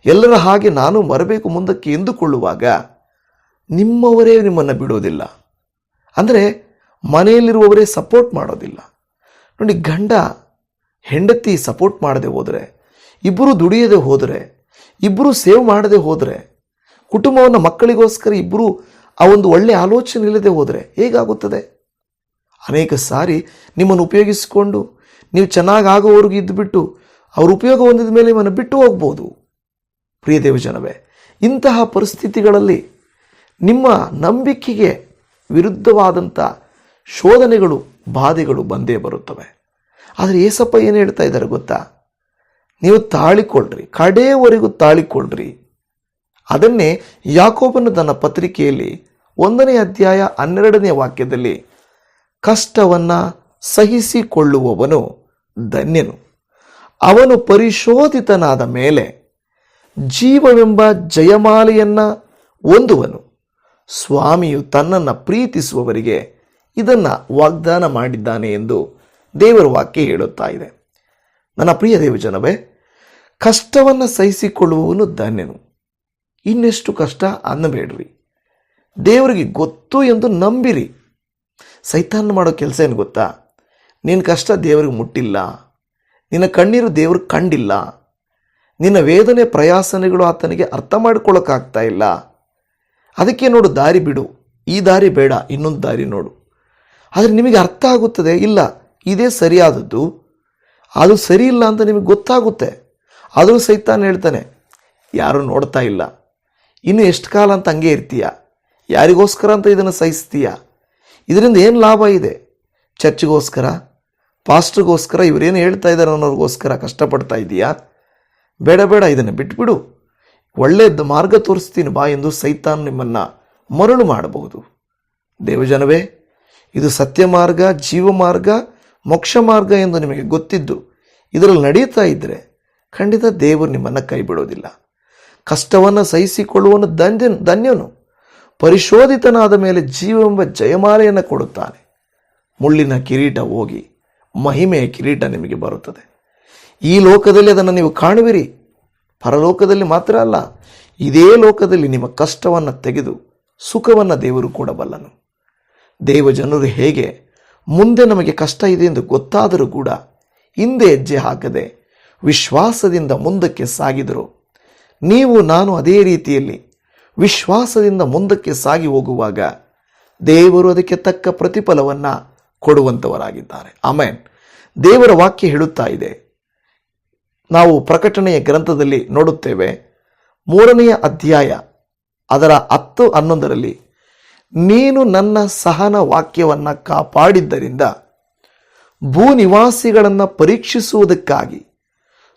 ಎಲ್ಲರ ಹಾಗೆ ನಾನು ಬರಬೇಕು ಮುಂದಕ್ಕೆ ಎಂದುಕೊಳ್ಳುವಾಗ ನಿಮ್ಮವರೇ ನಿಮ್ಮನ್ನು ಬಿಡುವುದಿಲ್ಲ. ಅಂದರೆ ಮನೆಯಲ್ಲಿರುವವರೇ ಸಪೋರ್ಟ್ ಮಾಡೋದಿಲ್ಲ. ನೋಡಿ, ಗಂಡ ಹೆಂಡತಿ ಸಪೋರ್ಟ್ ಮಾಡದೆ ಹೋದರೆ ಇಬ್ಬರು ದುಡಿಯದೆ ಹೋದರೆ ಇಬ್ಬರು ಸೇವ್ ಮಾಡದೆ ಹೋದರೆ, ಕುಟುಂಬವನ್ನು ಮಕ್ಕಳಿಗೋಸ್ಕರ ಇಬ್ಬರು ಆ ಒಂದು ಒಳ್ಳೆಯ ಆಲೋಚನೆ ಇಲ್ಲದೆ ಹೋದರೆ ಹೇಗಾಗುತ್ತದೆ? ಅನೇಕ ಸಾರಿ ನಿಮ್ಮನ್ನು ಉಪಯೋಗಿಸಿಕೊಂಡು, ನೀವು ಚೆನ್ನಾಗಿ ಆಗೋವರೆಗೂ ಇದ್ದುಬಿಟ್ಟು, ಅವ್ರ ಉಪಯೋಗ ಹೊಂದಿದ ಮೇಲೆ ನಿಮ್ಮನ್ನು ಬಿಟ್ಟು ಹೋಗ್ಬೋದು. ಪ್ರಿಯ ದೇವಜನವೇ, ಇಂತಹ ಪರಿಸ್ಥಿತಿಗಳಲ್ಲಿ ನಿಮ್ಮ ನಂಬಿಕೆಗೆ ವಿರುದ್ಧವಾದಂಥ ಶೋಧನೆಗಳು, ಬಾಧೆಗಳು ಬಂದೇ ಬರುತ್ತವೆ. ಆದರೆ ಏಸಪ್ಪ ಏನು ಹೇಳ್ತಾ ಇದ್ದಾರೆ ಗೊತ್ತಾ? ನೀವು ತಾಳಿಕೊಳ್ಳ್ರಿ, ಕಡೆಯವರೆಗೂ ತಾಳಿಕೊಳ್ಳ್ರಿ. ಅದನ್ನೇ ಯಾಕೋಬನು ತನ್ನ ಪತ್ರಿಕೆಯಲ್ಲಿ ಒಂದನೇ ಅಧ್ಯಾಯ ಹನ್ನೆರಡನೇ ವಾಕ್ಯದಲ್ಲಿ, ಕಷ್ಟವನ್ನು ಸಹಿಸಿಕೊಳ್ಳುವವನು ಧನ್ಯನು. ಅವನು ಪರಿಶೋಧಿತನಾದ ಮೇಲೆ ಜೀವವೆಂಬ ಜಯಮಾಲೆಯನ್ನು ಹೊಂದುವನು. ಸ್ವಾಮಿಯು ತನ್ನನ್ನು ಪ್ರೀತಿಸುವವರಿಗೆ ಇದನ್ನು ವಾಗ್ದಾನ ಮಾಡಿದ್ದಾನೆ ಎಂದು ದೇವರ ವಾಕ್ಯ ಹೇಳುತ್ತಾ ಇದೆ. ನನ್ನ ಪ್ರಿಯ ದೇವಜನವೇ, ಕಷ್ಟವನ್ನು ಸಹಿಸಿಕೊಳ್ಳುವವನು ಧನ್ಯನು. ಇನ್ನೆಷ್ಟು ಕಷ್ಟ ಅನ್ನಬೇಡ್ರಿ. ದೇವರಿಗೆ ಗೊತ್ತು ಎಂದು ನಂಬಿರಿ. ಸೈತಾನ ಮಾಡೋ ಕೆಲಸ ಏನು ಗೊತ್ತಾ? ನಿನ್ನ ಕಷ್ಟ ದೇವರಿಗೆ ಮುಟ್ಟಿಲ್ಲ. ನಿನ್ನ ಕಣ್ಣೀರು ದೇವರು ಕಂಡಿಲ್ಲ. ನಿನ್ನ ವೇದನೆ ಪ್ರಯಾಸನೆಗಳು ಆತನಿಗೆ ಅರ್ಥ ಮಾಡ್ಕೊಳ್ಳೋಕ್ಕಾಗ್ತಾ ಇಲ್ಲ. ಅದಕ್ಕೆ ನೋಡು, ದಾರಿ ಬಿಡು. ಈ ದಾರಿ ಬೇಡ, ಇನ್ನೊಂದು ದಾರಿ ನೋಡು. ಆದರೆ ನಿಮಗೆ ಅರ್ಥ ಆಗುತ್ತದೆ, ಇಲ್ಲ, ಇದೇ ಸರಿಯಾದದ್ದು, ಅದು ಸರಿ ಇಲ್ಲ ಅಂತ ನಿಮಗೆ ಗೊತ್ತಾಗುತ್ತೆ. ಆದರೂ ಸೈತಾನ ಹೇಳ್ತಾನೆ, ಯಾರೂ ನೋಡ್ತಾ ಇಲ್ಲ. ಇನ್ನು ಎಷ್ಟು ಕಾಲ ಅಂತ ಹಂಗೆ ಇರ್ತೀಯ? ಯಾರಿಗೋಸ್ಕರ ಅಂತ ಇದನ್ನು ಸಹಿಸ್ತೀಯ? ಇದರಿಂದ ಏನು ಲಾಭ ಇದೆ? ಚರ್ಚ್ಗೋಸ್ಕರ, ಪಾಸ್ಟ್ರಿಗೋಸ್ಕರ, ಇವರೇನು ಹೇಳ್ತಾ ಇದ್ದಾರೆ ಅನ್ನೋರಿಗೋಸ್ಕರ ಕಷ್ಟಪಡ್ತಾ ಇದೀಯಾ? ಬೇಡ ಬೇಡ, ಇದನ್ನು ಬಿಟ್ಬಿಡು. ಒಳ್ಳೆಯದು ಮಾರ್ಗ ತೋರಿಸ್ತೀನಿ ಬಾ ಎಂದು ಸೈತಾನ್ ನಿಮ್ಮನ್ನು ಮರಳು ಮಾಡಬಹುದು. ದೇವಜನವೇ ಇದು ಸತ್ಯ ಮಾರ್ಗ ಜೀವ ಮಾರ್ಗ ಮೋಕ್ಷ ಮಾರ್ಗ ಎಂದು ನಿಮಗೆ ಗೊತ್ತಿದ್ದು, ಇದರಲ್ಲಿ ನಡೀತಾ ಇದ್ದರೆ ಖಂಡಿತ ದೇವರು ನಿಮ್ಮನ್ನು ಕೈ ಬಿಡೋದಿಲ್ಲ ಕಷ್ಟವನ್ನು ಸಹಿಸಿಕೊಳ್ಳುವನು ಧನ್ಯ, ಧನ್ಯನು. ಪರಿಶೋಧಿತನಾದ ಮೇಲೆ ಜೀವವೆಂಬ ಜಯಮಾಲೆಯನ್ನು ಕೊಡುತ್ತಾನೆ. ಮುಳ್ಳಿನ ಕಿರೀಟ ಹೋಗಿ, ಮಹಿಮೆಯ ಕಿರೀಟ ನಿಮಗೆ ಬರುತ್ತದೆ. ಈ ಲೋಕದಲ್ಲಿ ಅದನ್ನು ನೀವು ಕಾಣುವಿರಿ. ಪರಲೋಕದಲ್ಲಿ ಮಾತ್ರ ಅಲ್ಲ, ಇದೇ ಲೋಕದಲ್ಲಿ ನಿಮ್ಮ ಕಷ್ಟವನ್ನು ತೆಗೆದು ಸುಖವನ್ನು ದೇವರು ಕೊಡಬಲ್ಲನು ದೇವಜನರು ಹೇಗೆ? ಮುಂದೆ ನಮಗೆ ಕಷ್ಟ ಇದೆ ಎಂದು ಗೊತ್ತಾದರೂ ಕೂಡ ಹಿಂದೆ ಹೆಜ್ಜೆ ಹಾಕದೆ ವಿಶ್ವಾಸದಿಂದ ಮುಂದಕ್ಕೆ ಸಾಗಿದರು. ನೀವು ನಾನು ಅದೇ ರೀತಿಯಲ್ಲಿ ವಿಶ್ವಾಸದಿಂದ ಮುಂದಕ್ಕೆ ಸಾಗಿ ಹೋಗುವಾಗ ದೇವರು ಅದಕ್ಕೆ ತಕ್ಕ ಪ್ರತಿಫಲವನ್ನು ಕೊಡುವಂಥವರಾಗಿದ್ದಾರೆ ಆಮೇನ್. ದೇವರ ವಾಕ್ಯ ಹೇಳುತ್ತಾ ಇದೆ. ನಾವು ಪ್ರಕಟಣೆಯ ಗ್ರಂಥದಲ್ಲಿ ನೋಡುತ್ತೇವೆ. ಮೂರನೆಯ ಅಧ್ಯಾಯ ಅದರ ಹತ್ತು ಹನ್ನೊಂದರಲ್ಲಿ ನೀನು ನನ್ನ ಸಹನ ವಾಕ್ಯವನ್ನು ಕಾಪಾಡಿದ್ದರಿಂದ ಭೂನಿವಾಸಿಗಳನ್ನು ಪರೀಕ್ಷಿಸುವುದಕ್ಕಾಗಿ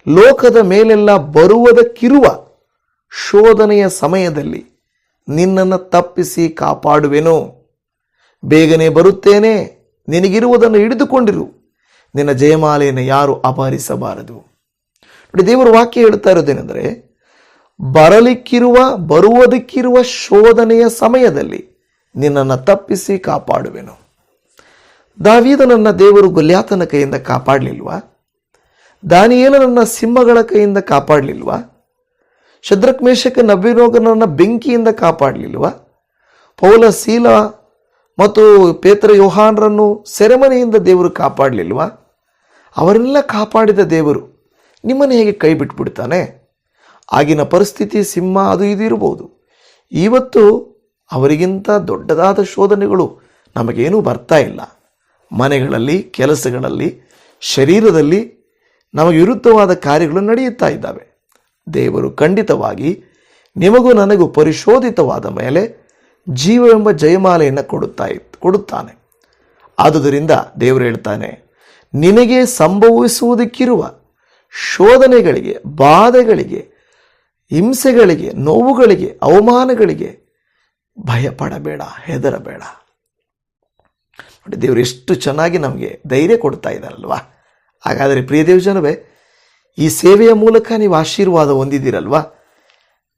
ಲೋಕದ ಮೇಲೆಲ್ಲ ಬರುವುದಕ್ಕಿರುವ ಶೋಧನೆಯ ಸಮಯದಲ್ಲಿ ನಿನ್ನನ್ನು ತಪ್ಪಿಸಿ ಕಾಪಾಡುವೆನು. ಬೇಗನೆ ಬರುತ್ತೇನೆ, ನಿನಗಿರುವುದನ್ನು ಹಿಡಿದುಕೊಂಡಿರು. ನಿನ್ನ ಜಯಮಾಲೆಯನ್ನು ಯಾರು ಅಪಹರಿಸಬಾರದು. ನೋಡಿ, ದೇವರ ವಾಕ್ಯ ಹೇಳ್ತಾ ಇರೋದೇನೆಂದರೆ ಬರಲಿಕ್ಕಿರುವ, ಬರುವುದಕ್ಕಿರುವ ಶೋಧನೆಯ ಸಮಯದಲ್ಲಿ ನಿನ್ನನ್ನು ತಪ್ಪಿಸಿ ಕಾಪಾಡುವೆನು. ದಾವೀದನನ್ನ ದೇವರು ಗೊಲ್ಯಾತನ ಕೈಯಿಂದ ಕಾಪಾಡಲಿಲ್ವಾ? ದಾನಿಯೇಲನನ್ನ ಸಿಂಹಗಳ ಕೈಯಿಂದ ಕಾಪಾಡಲಿಲ್ವಾ? ಶದ್ರಕ್ ಮೇಷಕ ನಬಿನೋಗನನ್ನ ಬೆಂಕಿಯಿಂದ ಕಾಪಾಡಲಿಲ್ವಾ? ಪೌಲ ಶೀಲ ಮತ್ತು ಪೇತ್ರ, ಯೋಹಾನ್ರನ್ನು ಸೆರೆಮನೆಯಿಂದ ದೇವರು ಕಾಪಾಡಲಿಲ್ವಾ? ಅವರೆಲ್ಲ ಕಾಪಾಡಿದ ದೇವರು ನಿಮ್ಮನ್ನು ಹೇಗೆ ಕೈ ಬಿಟ್ಬಿಡ್ತಾನೆ ಆಗಿನ ಪರಿಸ್ಥಿತಿ ಸಿಂಹ, ಅದು ಇದು ಇರಬಹುದು. ಇವತ್ತು ಅವರಿಗಿಂತ ದೊಡ್ಡದಾದ ಶೋಧನೆಗಳು ನಮಗೇನೂ ಬರ್ತಾ ಇಲ್ಲ. ಮನೆಗಳಲ್ಲಿ, ಕೆಲಸಗಳಲ್ಲಿ, ಶರೀರದಲ್ಲಿ ನಮಗೆ ವಿರುದ್ಧವಾದ ಕಾರ್ಯಗಳು ನಡೆಯುತ್ತಾ ಇದ್ದಾವೆ. ದೇವರು ಖಂಡಿತವಾಗಿ ನಿಮಗೂ ನನಗೂ ಪರಿಶೋಧಿತವಾದ ಮೇಲೆ ಜೀವವೆಂಬ ಜಯಮಾಲೆಯನ್ನು ಕೊಡುತ್ತಾ ಕೊಡುತ್ತಾನೆ. ಆದುದರಿಂದ ದೇವರು ಹೇಳ್ತಾನೆ, ನಿನಗೆ ಸಂಭವಿಸುವುದಕ್ಕಿರುವ ಶೋಧನೆಗಳಿಗೆ, ಬಾಧೆಗಳಿಗೆ, ಹಿಂಸೆಗಳಿಗೆ, ನೋವುಗಳಿಗೆ, ಅವಮಾನಗಳಿಗೆ ಭಯಪಡಬೇಡ, ಹೆದರಬೇಡ. ನೋಡಿ, ದೇವರು ಎಷ್ಟು ಚೆನ್ನಾಗಿ ನಮಗೆ ಧೈರ್ಯ ಕೊಡ್ತಾ ಇದ್ದಾರಲ್ವಾ? ಹಾಗಾದರೆ ಪ್ರಿಯ ದೇವಜನವೇ, ಈ ಸೇವೆಯ ಮೂಲಕ ನೀವು ಆಶೀರ್ವಾದ ಹೊಂದಿದ್ದೀರಲ್ವಾ?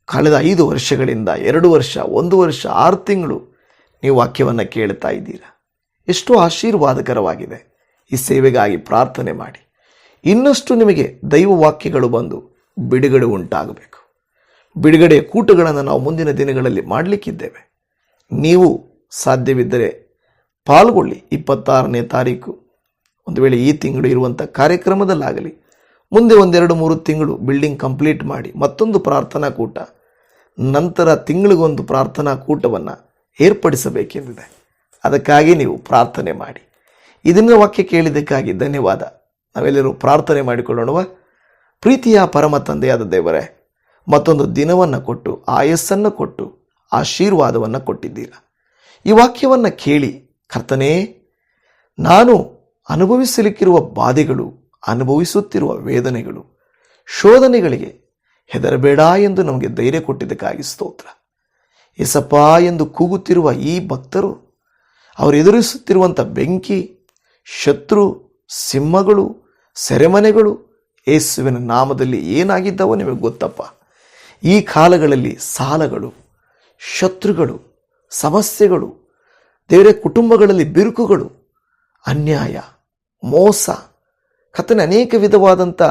ಕಳೆದ ಐದು ವರ್ಷಗಳಿಂದ, ಎರಡು ವರ್ಷ, ಒಂದು ವರ್ಷ, ಆರು ತಿಂಗಳು ನೀವು ವಾಕ್ಯವನ್ನು ಕೇಳ್ತಾ ಇದ್ದೀರಾ? ಎಷ್ಟು ಆಶೀರ್ವಾದಕರವಾಗಿದೆ. ಈ ಸೇವೆಗಾಗಿ ಪ್ರಾರ್ಥನೆ ಮಾಡಿ. ಇನ್ನಷ್ಟು ನಿಮಗೆ ದೈವ ವಾಕ್ಯಗಳು ಬಂದು ಬಿಡುಗಡೆ ಉಂಟಾಗಬೇಕು. ಬಿಡುಗಡೆಯ ಕೂಟಗಳನ್ನು ನಾವು ಮುಂದಿನ ದಿನಗಳಲ್ಲಿ ಮಾಡಲಿಕ್ಕಿದ್ದೇವೆ. ನೀವು ಸಾಧ್ಯವಿದ್ದರೆ ಪಾಲ್ಗೊಳ್ಳಿ. ಇಪ್ಪತ್ತಾರನೇ ತಾರೀಕು. ಒಂದು ವೇಳೆ ಈ ತಿಂಗಳು ಇರುವಂಥ ಕಾರ್ಯಕ್ರಮದಲ್ಲಾಗಲಿ, ಮುಂದೆ ಒಂದೆರಡು ಮೂರು ತಿಂಗಳು ಬಿಲ್ಡಿಂಗ್ ಕಂಪ್ಲೀಟ್ ಮಾಡಿ ಮತ್ತೊಂದು ಪ್ರಾರ್ಥನಾ ಕೂಟ, ನಂತರ ತಿಂಗಳಿಗೊಂದು ಪ್ರಾರ್ಥನಾ ಕೂಟವನ್ನು ಏರ್ಪಡಿಸಬೇಕೆಂದಿದೆ. ಅದಕ್ಕಾಗಿ ನೀವು ಪ್ರಾರ್ಥನೆ ಮಾಡಿ. ಇದನ್ನು ವಾಕ್ಯ ಕೇಳಿದ್ದಕ್ಕಾಗಿ ಧನ್ಯವಾದ. ನಾವೆಲ್ಲರೂ ಪ್ರಾರ್ಥನೆ ಮಾಡಿಕೊಳ್ಳೋಣವ. ಪ್ರೀತಿಯ ಪರಮ ತಂದೆಯಾದ ದೇವರೇ, ಮತ್ತೊಂದು ದಿನವನ್ನು ಕೊಟ್ಟು, ಆಯಸ್ಸನ್ನು ಕೊಟ್ಟು ಆಶೀರ್ವಾದವನ್ನು ಕೊಟ್ಟಿದ್ದೀರ. ಈ ವಾಕ್ಯವನ್ನು ಕೇಳಿ ಕರ್ತನೇ, ನಾನು ಅನುಭವಿಸಲಿಕ್ಕಿರುವ ಬಾಧೆಗಳು, ಅನುಭವಿಸುತ್ತಿರುವ ವೇದನೆಗಳು, ಶೋಧನೆಗಳಿಗೆ ಹೆದರಬೇಡ ಎಂದು ನಮಗೆ ಧೈರ್ಯ ಕೊಟ್ಟಿದ್ದಕ್ಕಾಗಿ ಸ್ತೋತ್ರ. ಎಸಪ್ಪ ಎಂದು ಕೂಗುತ್ತಿರುವ ಈ ಭಕ್ತರು, ಅವರು ಎದುರಿಸುತ್ತಿರುವಂಥ ಬೆಂಕಿ, ಶತ್ರು, ಸಿಂಹಗಳು, ಸೆರೆಮನೆಗಳು, ಯೇಸುವಿನ ನಾಮದಲ್ಲಿ ಏನಾಗಿದ್ದವೋ ನಿಮಗೆ ಗೊತ್ತಪ್ಪ. ಈ ಕಾಲಗಳಲ್ಲಿ ಸಾಲಗಳು ಶತ್ರುಗಳು, ಸಮಸ್ಯೆಗಳು, ದೇವರ ಕುಟುಂಬಗಳಲ್ಲಿ ಬಿರುಕುಗಳು, ಅನ್ಯಾಯ, ಮೋಸ. ಕತ್ತನೆ ಅನೇಕ ವಿಧವಾದಂಥ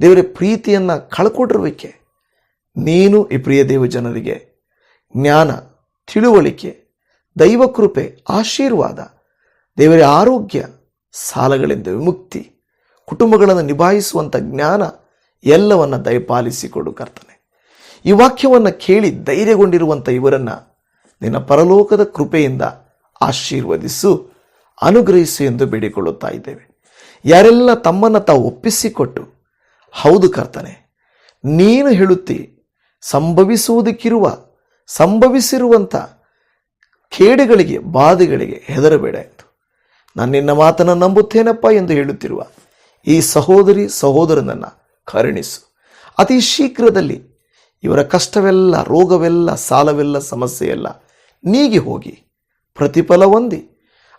ದೇವರ ಪ್ರೀತಿಯನ್ನು ಕಳ್ಕೊಟ್ಟಿರುವಿಕೆ. ನೀನು ಈ ಪ್ರಿಯ ದೇವ ಜನರಿಗೆ ಜ್ಞಾನ, ತಿಳುವಳಿಕೆ, ದೈವ ಕೃಪೆ, ಆಶೀರ್ವಾದ, ದೇವರ ಆರೋಗ್ಯ, ಸಾಲಗಳಿಂದ ವಿಮುಕ್ತಿ, ಕುಟುಂಬಗಳನ್ನು ನಿಭಾಯಿಸುವಂಥ ಜ್ಞಾನ ಎಲ್ಲವನ್ನ ದಯಪಾಲಿಸಿಕೊಡು ಕರ್ತನೆ. ಈ ವಾಕ್ಯವನ್ನು ಕೇಳಿ ಧೈರ್ಯಗೊಂಡಿರುವಂಥ ಇವರನ್ನು ನಿನ್ನ ಪರಲೋಕದ ಕೃಪೆಯಿಂದ ಆಶೀರ್ವದಿಸು, ಅನುಗ್ರಹಿಸು ಎಂದು ಬೇಡಿಕೊಳ್ಳುತ್ತಾ ಇದ್ದೇವೆ. ಯಾರೆಲ್ಲ ತಮ್ಮನ್ನು ತಾವು ಒಪ್ಪಿಸಿಕೊಟ್ಟು, ಹೌದು ಕರ್ತನೆ, ನೀನು ಹೇಳುತ್ತಿ, ಸಂಭವಿಸುವುದಕ್ಕಿರುವ ಸಂಭವಿಸಿರುವಂಥ ಕೇಡುಗಳಿಗೆ, ಬಾಧೆಗಳಿಗೆ ಹೆದರಬೇಡ ಎಂದು. ನಾನು ನಿನ್ನ ಮಾತನ್ನು ನಂಬುತ್ತೇನಪ್ಪ ಎಂದು ಹೇಳುತ್ತಿರುವ ಈ ಸಹೋದರಿ ಸಹೋದರನನ್ನು ಕರುಣಿಸು. ಅತಿ ಶೀಘ್ರದಲ್ಲಿ ಇವರ ಕಷ್ಟವೆಲ್ಲ, ರೋಗವೆಲ್ಲ, ಸಾಲವೆಲ್ಲ, ಸಮಸ್ಯೆಯೆಲ್ಲ ನೀಗಿ ಹೋಗಿ, ಪ್ರತಿಫಲ ಹೊಂದಿ.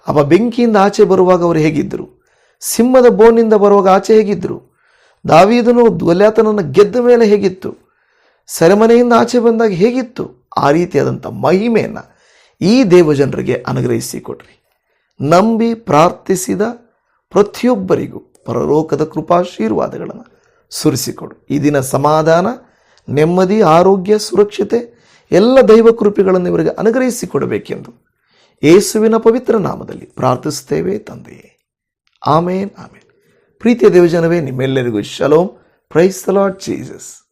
ಅವ ಬೆಂಕಿಯಿಂದ ಆಚೆ ಬರುವಾಗ ಅವರು ಹೇಗಿದ್ದರು? ಸಿಂಹದ ಬೋನಿಂದ ಬರುವಾಗ ಆಚೆ ಹೇಗಿದ್ದರು? ದಾವೀದನು ದ್ವಲ್ಯಾತನನ್ನು ಗೆದ್ದ ಮೇಲೆ ಹೇಗಿತ್ತು? ಸೆರೆಮನೆಯಿಂದ ಆಚೆ ಬಂದಾಗ ಹೇಗಿತ್ತು? ಆ ರೀತಿಯಾದಂಥ ಮಹಿಮೆಯನ್ನು ಈ ದೇವಜನರಿಗೆ ಅನುಗ್ರಹಿಸಿಕೊಡ್ರಿ. ನಂಬಿ ಪ್ರಾರ್ಥಿಸಿದ ಪ್ರತಿಯೊಬ್ಬರಿಗೂ ಪರಲೋಕದ ಕೃಪಾಶೀರ್ವಾದಗಳನ್ನು ಸುರಿಸಿಕೊಡು. ಈ ದಿನ ಸಮಾಧಾನ ನೆಮ್ಮದಿ, ಆರೋಗ್ಯ, ಸುರಕ್ಷತೆ, ಎಲ್ಲ ದೈವ ಕೃಪೆಗಳನ್ನು ಇವರಿಗೆ ಅನುಗ್ರಹಿಸಿಕೊಡಬೇಕೆಂದು ಯೇಸುವಿನ ಪವಿತ್ರ ನಾಮದಲ್ಲಿ ಪ್ರಾರ್ಥಿಸುತ್ತೇವೆ ತಂದೆಯೇ ಆಮೇನ್ ಆಮೇನ್. ಪ್ರೀತಿಯ ದೇವಜನವೇ, ನಿಮ್ಮೆಲ್ಲರಿಗೂ ಶಲೋಮ್. Price lord Jesus.